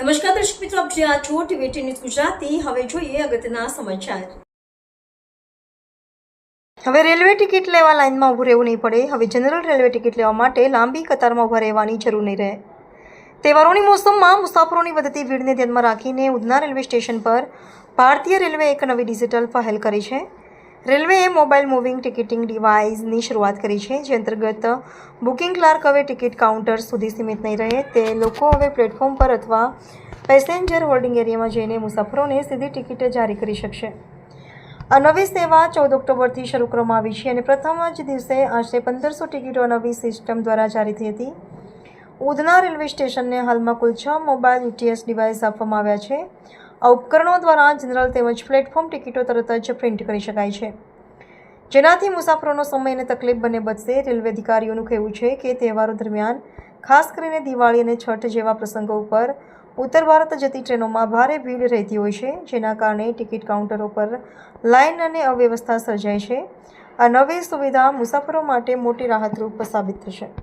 નમસ્કાર દર્શક મિત્રો, આપ જ્યાં છો ટીવી ન્યૂઝ ગુજરાતી. હવે જોઈએ અગત્યના સમાચાર. હવે રેલવે ટિકિટ લેવા લાઇનમાં ઊભું રહેવું નહીં પડે. હવે જનરલ રેલવે ટિકિટ લેવા માટે લાંબી કતારમાં ઊભા રહેવાની જરૂર નહીં રહે. તહેવારોની મોસમમાં મુસાફરોની વધતી ભીડને ધ્યાનમાં રાખીને ઉધના રેલવે સ્ટેશન પર ભારતીય રેલવે એક નવી ડિજિટલ પહેલ કરી છે. રેલવેએ મોબાઈલ મૂવિંગ ટિકિટિંગ ડિવાઇસની શરૂઆત કરી છે, જે અંતર્ગત બુકિંગ ક્લાર્ક હવે ટિકિટ કાઉન્ટર સુધી સીમિત નહીં રહે. તે લોકો હવે પ્લેટફોર્મ પર અથવા પેસેન્જર હોલ્ડિંગ એરિયામાં જઈને મુસાફરોને સીધી ટિકિટ જારી કરી શકશે. આ નવી સેવા ચૌદ ઓક્ટોબરથી શરૂ કરવામાં આવી છે અને પ્રથમ જ દિવસે આશરે પંદરસો ટિકિટો નવી સિસ્ટમ દ્વારા જારી થઈ હતી. ઉધના રેલવે સ્ટેશનને હાલમાં કુલ છ મોબાઈલ યુટીએસ ડિવાઇસ આપવામાં આવ્યા છે. આ ઉપકરણો દ્વારા જનરલ તેમજ પ્લેટફોર્મ ટિકિટો તરત જ પ્રિન્ટ કરી શકાય છે. જેનાથી મુસાફરોનો સમય અને તકલીફ બંને બચશે. રેલવે અધિકારીઓનું કહેવું છે કે તહેવારો દરમિયાન, ખાસ કરીને દિવાળી અને છઠ જેવા પ્રસંગો ઉપર, ઉત્તર ભારત જતી ટ્રેનોમાં ભારે ભીડ રહેતી હોય છે, જેના કારણે ટિકિટ કાઉન્ટરો પર લાઇન અને અવ્યવસ્થા સર્જાય છે. આ નવી સુવિધા મુસાફરો માટે મોટી રાહતરૂપ સાબિત થશે.